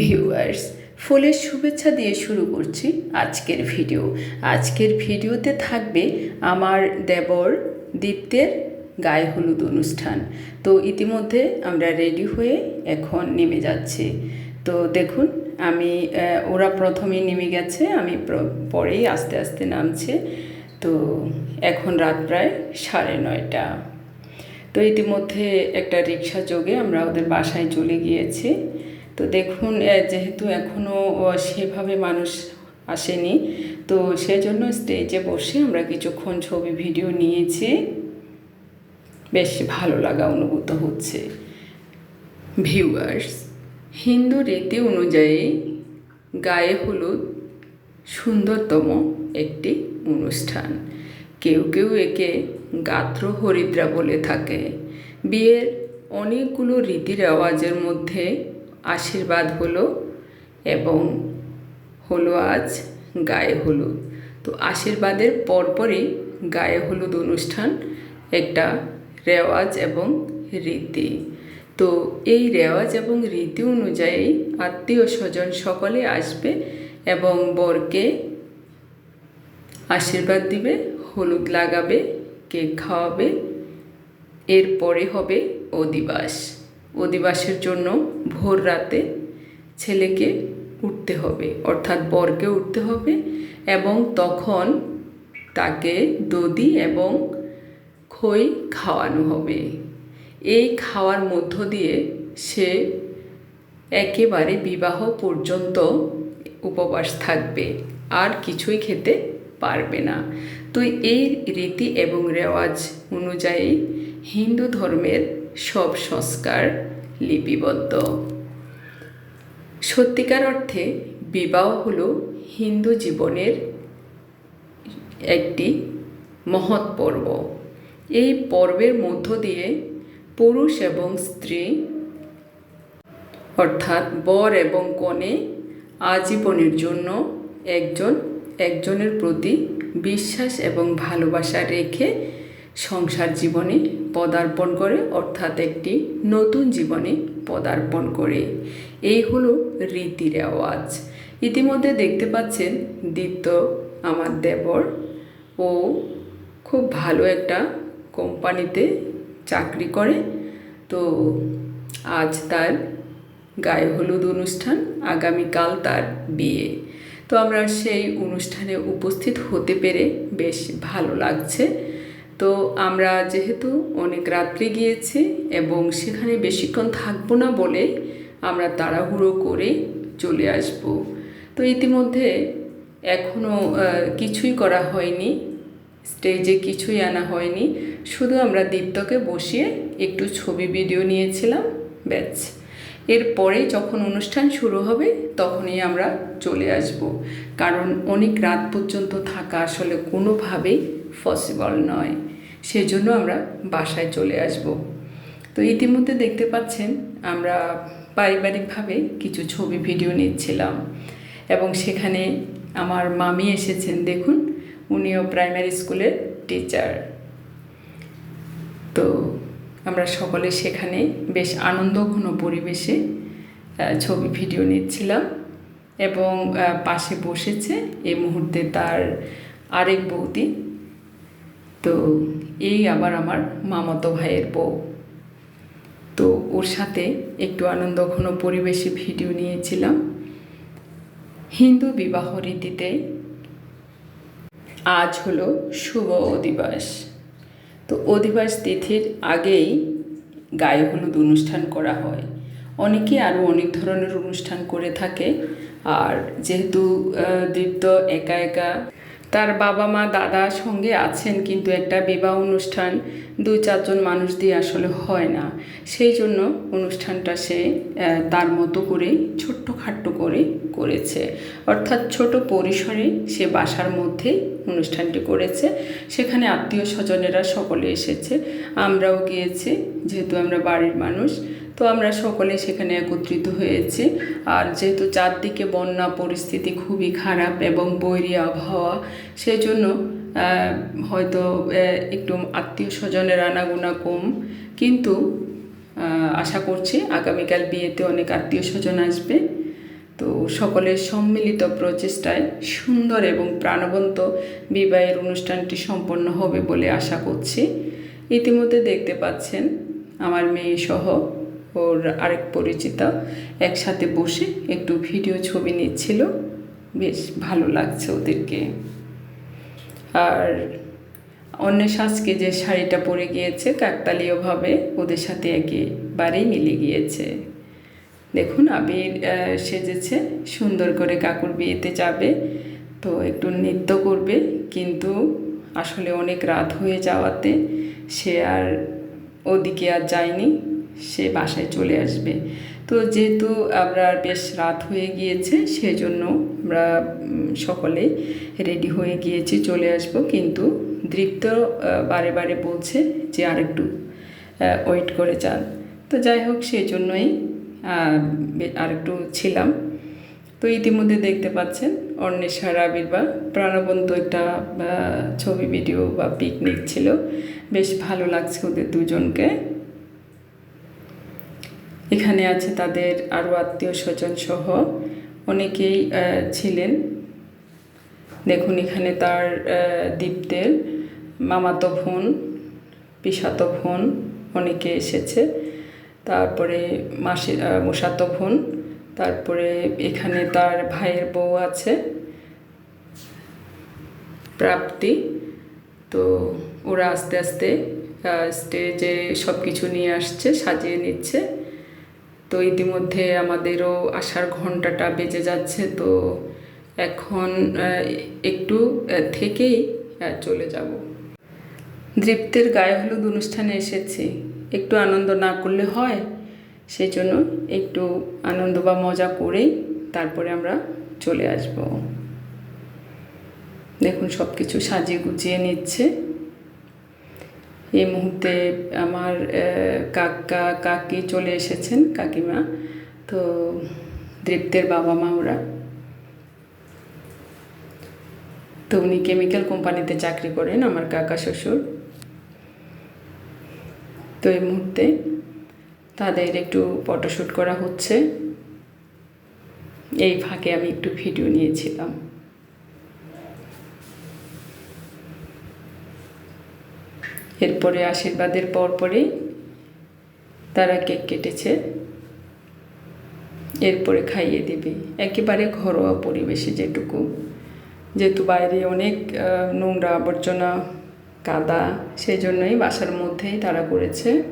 Viewers ফুলের শুভেচ্ছা দিয়ে শুরু করছি আজকের ভিডিও আজকের ভিডিওতে থাকবে আমার দেবর দীপ্তের গায়ে হলুদ অনুষ্ঠান। তো ইতিমধ্যে আমরা রেডি হয়ে এখন নেমে যাচ্ছি। তো দেখুন, আমি ওরা প্রথমেই নেমে গেছে, আমি পরেই আস্তে আস্তে নামছে। তো এখন রাত প্রায় সাড়ে নয়টা। তো ইতিমধ্যে একটা রিক্সা যোগে আমরা ওদের বাসায় চলে গিয়েছি। তো দেখুন যেহেতু এখনও সেভাবে মানুষ আসেনি, তো সেজন্য স্টেজে বসে আমরা কিছুক্ষণ ছবি ভিডিও নিয়েছি। বেশ ভালো লাগা অনুভূত হচ্ছে। ভিউয়ার্স হিন্দু রীতি অনুযায়ী গায়ে হলুদ সুন্দরতম একটি অনুষ্ঠান। কেউ কেউ একে গাত্র হরিদ্রা বলে থাকে। বিয়ের অনেকগুলো রীতি রেওয়াজের মধ্যে আশীর্বাদ হলো এবং হলো আজ গায়ে হলুদ। তো আশীর্বাদের পরপরই গায়ে হলুদ অনুষ্ঠান একটা রেওয়াজ এবং রীতি। তো এই রেওয়াজ এবং রীতি অনুযায়ী আত্মীয় স্বজন সকলে আসবে এবং বরকে আশীর্বাদ দিবে, হলুদ লাগাবে, কেক খাওয়াবে। এরপরে হবে অধিবাস। অধিবাসের জন্য ভোর রাতে ছেলেকে উঠতে হবে, অর্থাৎ বরকে উঠতে হবে এবং তখন তাকে দদি এবং খই খাওয়ানো হবে। এই খাওয়ার মধ্য দিয়ে সে একেবারে বিবাহ পর্যন্ত উপবাস থাকবে, আর কিছুই খেতে পারবে না। তো এই রীতি এবং রেওয়াজ অনুযায়ী হিন্দু ধর্মের সব সংস্কার লিপিবদ্ধ। সত্যিকার অর্থে বিবাহ হল হিন্দু জীবনের একটি মহৎ পর্ব। এই পর্বের মধ্য দিয়ে পুরুষ এবং স্ত্রী, অর্থাৎ বর এবং কনে, আজীবনের জন্য একজন একজনের প্রতি বিশ্বাস এবং ভালোবাসা রেখে সংসার জীবনে পদার্পণ করে, অর্থাৎ একটি নতুন জীবনে পদার্পণ করে। এই হলো রীতি রেওয়াজ। ইতিমধ্যে দেখতে পাচ্ছেন দীপ্ত, আমার দেবর ও খুব ভালো একটা কোম্পানিতে চাকরি করে। তো আজ তার গায়ে হলুদ অনুষ্ঠান, আগামীকাল তার বিয়ে। তো আমরা সেই অনুষ্ঠানে উপস্থিত হতে পেরে বেশ ভালো লাগছে। তো আমরা যেহেতু অনেক রাত্রে গিয়েছি এবং সেখানে বেশিক্ষণ থাকব না বলে আমরা তাড়াহুড়ো করে চলে আসব। তো ইতিমধ্যে এখনও কিছুই করা হয়নি, স্টেজে কিছুই আনা হয়নি। শুধু আমরা দীপ্তকে বসিয়ে একটু ছবি, ভিডিও নিয়েছিলাম ব্যাচ এরপরে যখন অনুষ্ঠান শুরু হবে তখনই আমরা চলে আসব। কারণ অনেক রাত পর্যন্ত থাকা আসলে কোনোভাবেই পসিবল নয়। সেজন্য আমরা বাসায় চলে আসব। তো ইতিমধ্যে দেখতে পাচ্ছেন, আমরা পারিবারিকভাবে কিছু ছবি, ভিডিও নিচ্ছিলাম এবং সেখানে আমার মামি এসেছেন, দেখুন, উনিও প্রাইমারি স্কুলের টিচার। তো আমরা সকলে সেখানে বেশ আনন্দঘন পরিবেশে ছবি, ভিডিও নিচ্ছিলাম এবং পাশে বসেছে এই মুহূর্তে তার আরেক বৌদি। তো এই আবার আমার মামাতো ভাইয়ের বউ। তো ওর সাথে একটু আনন্দঘন পরিবেশে ভিডিও নিয়েছিলাম। হিন্দু বিবাহ রীতিতে আজ হলো শুভ অধিবাস। তো অধিবাস তিথির আগেই গায়ে হলুদ অনুষ্ঠান করা হয়। অনেকে আরও অনেক ধরনের অনুষ্ঠান করে থাকে। আর যেহেতু দীপ্ত একা একা তার বাবা মা দাদা সঙ্গে আছেন কিন্তু একটা বিবাহ অনুষ্ঠান দু চারজন মানুষ দিয়ে আসলে হয় না। সেই জন্য অনুষ্ঠানটা সে তার মতো করে ছোট্ট খাট্ট করে করেছে। অর্থাৎ ছোট পরিসরে সে বাসার মধ্যে অনুষ্ঠানটি করেছে। সেখানে আত্মীয় স্বজনেরা সকলে এসেছে। আমরাও গিয়েছি, যেহেতু আমরা বাড়ির মানুষ। তো আমরা সকলে সেখানে একত্রিত হয়েছি। আর যেহেতু চারদিকে বন্যা পরিস্থিতি খুবই খারাপ এবং বৈরী আবহাওয়া সেই জন্য হয়তো একটু আত্মীয় স্বজনের আনাগোনা কম। কিন্তু আশা করছি আগামীকাল বিয়েতে অনেক আত্মীয় স্বজন আসবে। তো সকলের সম্মিলিত প্রচেষ্টায় সুন্দর এবং প্রাণবন্ত বিবাহের অনুষ্ঠানটি সম্পন্ন হবে বলে আশা করছি। ইতিমধ্যে দেখতে পাচ্ছেন আমার মেয়ে সহ ওর আরেক পরিচিতা একসাথে বসে একটু ভিডিও ছবি নিচ্ছিল। বেশ ভালো লাগছে ওদেরকে। আর অন্যের সাজকে যে শাড়িটা পরে গিয়েছে, কাকতালীয়ভাবে ওদের সাথে একেবারেই মিলে গিয়েছে। দেখুন, আবির সেজেছে, সুন্দর করে কাকুর বিয়েতে যাবে। তো একটু নৃত্য করবে, কিন্তু আসলে অনেক রাত হয়ে যাওয়াতে সে আর ওদিকে আর যায়নি। সে বাসায় চলে আসবে। তো যেহেতু আমরা বেশ রাত হয়ে গিয়েছে সেজন্য আমরা সকলে রেডি হয়ে গিয়েছি চলে আসব। কিন্তু দৃপ্ত বারে বারে বলছে যে আরেকটু ওয়েট করে যান। তো যাই হোক সেই জন্যই আহ, বে- আরেকটু ছিলাম। তো ইতিমধ্যে দেখতে পাচ্ছেন অন্বেষার আবির্ভাব প্রাণবন্ত একটা ছবি ভিডিও বা পিকনিক ছিল। বেশ ভালো লাগছে ওদের দুজনকে। এখানে আছে তাদের আরও আত্মীয় স্বজন সহ অনেকেই ছিলেন। দেখুন এখানে তার দীপ্তের মামাতো বোন, পিসাতো বোন অনেকে এসেছে। তারপরে মাসি মশাতো বোন, তারপরে এখানে তার ভাইয়ের বউ আছে, প্রাপ্তি। তো ওরা আস্তে আস্তে স্টেজে সব কিছু নিয়ে আসছে, সাজিয়ে নিচ্ছে। তো ইতিমধ্যে আমাদেরও আসার ঘন্টাটা বেজে যাচ্ছে, তো এখন একটু থেকেই চলে যাব। দৃপ্তের গায়ে হলুদ অনুষ্ঠানে এসেছি। একটু আনন্দ না করলে হয় সেই জন্য একটু আনন্দ বা মজা করেই তারপরে আমরা চলে আসব। দেখুন সব কিছু সাজিয়ে গুছিয়ে নিচ্ছে। এই মুহূর্তে আমার কাকা, কাকি চলে এসেছেন, কাকিমা। তো দৃপ্তের বাবা মা ওরা। তো উনি কেমিক্যাল কোম্পানিতে চাকরি করেন, আমার কাকা শ্বশুর। তো এই মুহূর্তে তাদের একটু ফটোশ্যুট করা হচ্ছে। এই ফাঁকে আমি একটু ভিডিও নিয়েছিলাম। এরপরে আশীর্বাদের পরপরই তারা কেক কেটেছে। এরপরে খাইয়ে দেবে। একেবারে ঘরোয়া পরিবেশে যেটুকু। যেহেতু বাইরে অনেক নোংরা আবর্জনা, কাদা সেই জন্যই বাসার মধ্যেই তারা করেছে।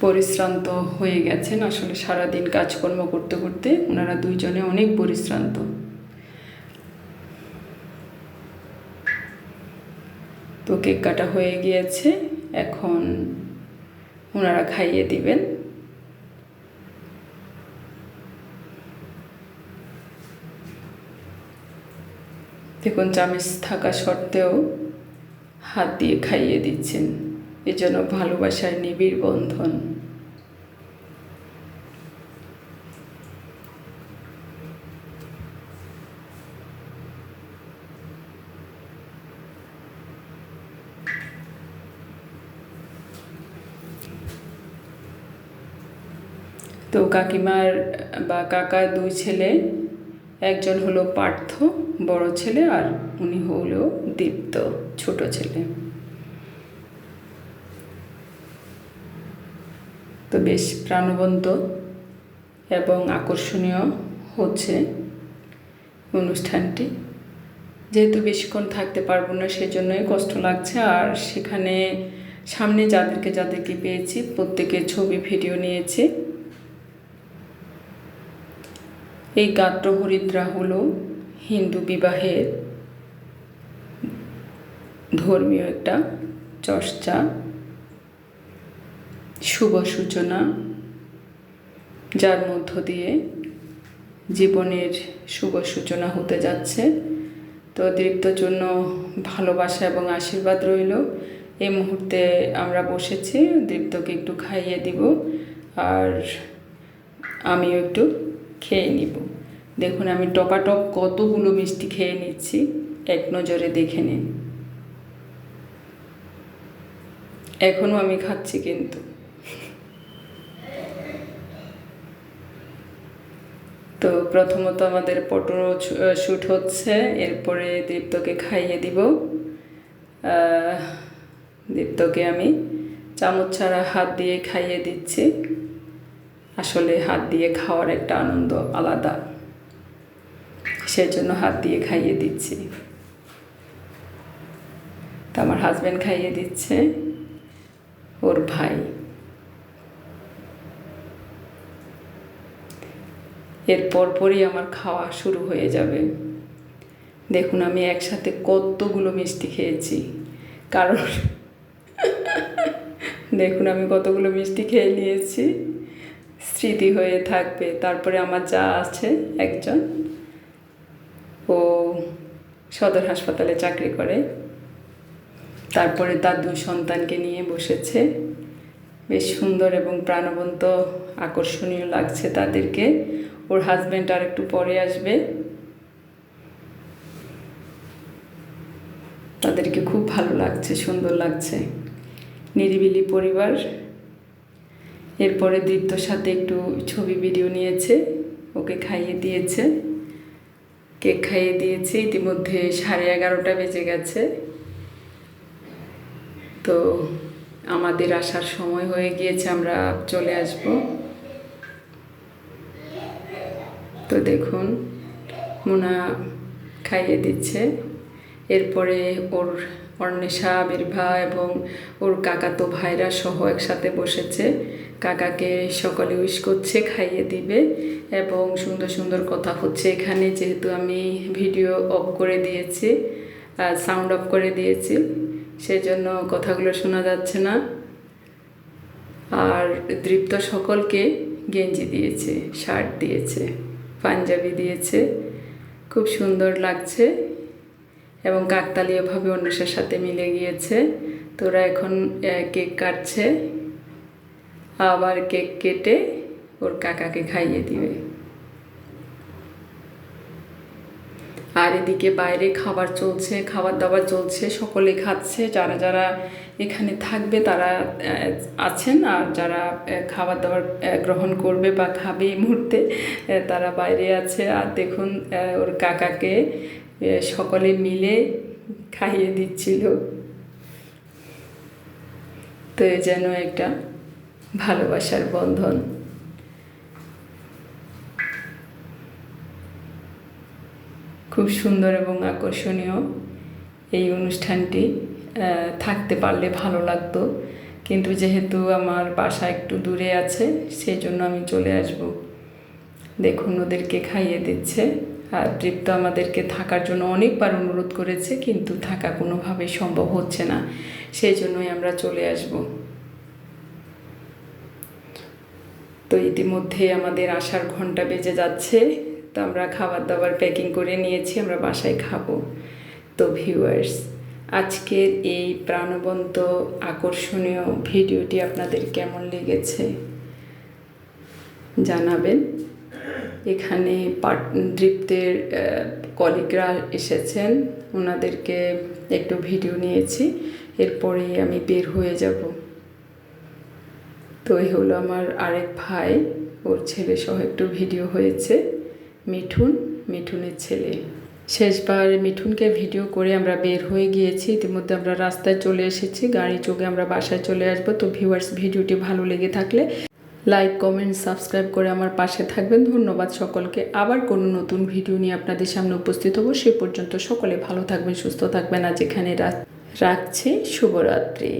পরিশ্রান্ত হয়ে গেছেন আসলে সারাদিন কাজকর্ম করতে করতে। ওনারা দুইজনে অনেক পরিশ্রান্ত। তো কেক কাটা হয়ে গিয়েছে, এখন ওনারা খাইয়ে দিবেন। দেখুন, চামিচ থাকা সত্ত্বেও হাত দিয়ে খাইয়ে দিচ্ছেন। এজন্য ভালোবাসার নিবিড় বন্ধন। কাকিমার বা কাকার দুই ছেলে, একজন হলো পার্থ, বড় ছেলে, আর উনি হলো দীপ্ত, ছোট ছেলে। তো বেশ প্রাণবন্ত এবং আকর্ষণীয় হচ্ছে অনুষ্ঠানটি। যেহেতু বেশিক্ষণ থাকতে পারব না, সেজন্যই কষ্ট লাগছে। আর সেখানে সামনে যাদেরকে যাদেরকে পেয়েছি, প্রত্যেকের ছবি, ভিডিও নিয়েছি। এই গাত্র হরিদ্রা হলো হিন্দু বিবাহের ধর্মীয় একটা চর্চা, শুভ সূচনা, যার মধ্য দিয়ে জীবনের শুভ সূচনা হতে যাচ্ছে। তো দীপ্তর জন্য ভালোবাসা এবং আশীর্বাদ রইল। এই মুহূর্তে আমরা বসেছি, দীপ্তকে একটু খাইয়ে দিব। আর আমিও একটু খেয়ে নিব। দেখুন, আমি টপাটপ কতগুলো মিষ্টি খেয়ে নিচ্ছি। এক নজরে দেখে নিন। এখনও আমি খাচ্ছি কিন্তু। তো প্রথমত আমাদের পটল শ্যুট হচ্ছে। এরপরে দীপ্তকে খাইয়ে দিব। দীপ্তকে আমি চামচ ছাড়া হাত দিয়ে খাইয়ে দিচ্ছি। আসলে হাত দিয়ে খাওয়ার একটা আনন্দ আলাদা। সেজন্য হাত দিয়ে খাইয়ে দিচ্ছি। তো আমার হাজব্যান্ড খাইয়ে দিচ্ছে, ওর ভাই। এর পরপরই আমার খাওয়া শুরু হয়ে যাবে। দেখুন, আমি একসাথে কতগুলো মিষ্টি খেয়েছি। কারণ, দেখুন, আমি কতগুলো মিষ্টি খেয়ে নিয়েছি। স্মৃতি হয়ে থাকবে। তারপরে আমার যা আছে, একজন। ও সদর হাসপাতালে চাকরি করে। তারপরে তার দুই সন্তানকে নিয়ে বসেছে। বেশ সুন্দর এবং প্রাণবন্ত, আকর্ষণীয় লাগছে তাদেরকে। ওর হাজব্যান্ড আর একটু পরে আসবে। তাদেরকে খুব ভালো লাগছে, সুন্দর লাগছে। নিরিবিলি পরিবার। এরপরে দীপ্তর সাথে একটু ছবি ভিডিও নিয়েছে, ওকে খাইয়ে দিয়েছে। কেক খাইয়ে দিয়েছে, ইতিমধ্যে সাড়ে এগারোটা বেজে গেছে। তো আমাদের আসার সময় হয়ে গিয়েছে, আমরা চলে আসব। তো দেখুন, মোনা খাইয়ে দিচ্ছে। এরপরে ওর অন্বেষা আবির্ভা এবং ওর কাকাতো ভাইরা সহ একসাথে বসেছে। কাকাকে সকলে উইশ করছে, খাইয়ে দিবে এবং সুন্দর সুন্দর কথা হচ্ছে এখানে যেহেতু আমি ভিডিও অফ করে দিয়েছি, আর সাউন্ড অফ করে দিয়েছি, সেজন্য কথাগুলো শোনা যাচ্ছে না। আর দৃপ্ত সকলকে গেঞ্জি দিয়েছে শার্ট দিয়েছে, পাঞ্জাবি দিয়েছে, খুব সুন্দর লাগছে এবং কাকতালীয়ভাবে অন্বেষার সাথে মিলে গিয়েছে। তোরা এখন কেক কাটছে। আবার কেক কেটে ওর কাকাকে খাইয়ে দিবে। আর এদিকে বাইরে খাবার চলছে, খাবার দাবার চলছে সকলে খাচ্ছে। যারা যারা এখানে থাকবে তারা আছেন আর যারা খাবার দাবার গ্রহণ করবে বা খাবে এই মুহূর্তে তারা বাইরে আছে। আর দেখুন ওর কাকাকে সকলে মিলে খাইয়ে দিচ্ছিল। তো যেন একটা ভালোবাসার বন্ধন। খুব সুন্দর এবং আকর্ষণীয় এই অনুষ্ঠানটি। থাকতে পারলে ভালো লাগতো। কিন্তু যেহেতু আমার বাসা একটু দূরে আছে সেই জন্য আমি চলে আসব। দেখুন, ওদেরকে খাইয়ে দিচ্ছে। আর তৃপ্ত আমাদেরকে থাকার জন্য অনেকবার অনুরোধ করেছে, কিন্তু থাকা কোনোভাবেই সম্ভব হচ্ছে না। সেই জন্যই আমরা চলে আসব। তো ইতিমধ্যে আমাদের আসার ঘণ্টা বেজে যাচ্ছে। তো আমরা খাবার দাবার প্যাকিং করে নিয়েছি, আমরা বাসায় খাব। তো ভিউয়ার্স আজকের এই প্রাণবন্ত আকর্ষণীয় ভিডিওটি আপনাদের কেমন লেগেছে? জানাবেন। এখানে পাট দৃপ্তের কলিগরা এসেছেন, ওনাদেরকে একটু ভিডিও নিয়েছি। এরপরে আমি বের হয়ে যাব। তো এই হলো আমার আরেক ভাই, ওর ছেলে সহ একটু ভিডিও হয়েছে, মিঠুন, মিঠুনের ছেলে। শেষবার মিঠুনকে ভিডিও করে আমরা বের হয়ে গিয়েছি, ইতিমধ্যে আমরা রাস্তায় চলে এসেছি, গাড়ি চোখে আমরা বাসায় চলে আসব, তো ভিউয়ার্স ভিডিওটি ভালো লেগে থাকলে লাইক কমেন্ট সাবস্ক্রাইব করে আমার পাশে থাকবেন। ধন্যবাদ সকলকে। আবার কোনো নতুন ভিডিও নিয়ে আপনাদের সামনে উপস্থিত হব, সে পর্যন্ত সকলে ভালো থাকবেন, সুস্থ থাকবেন। আজ এখানে রাখছি। শুভরাত্রি।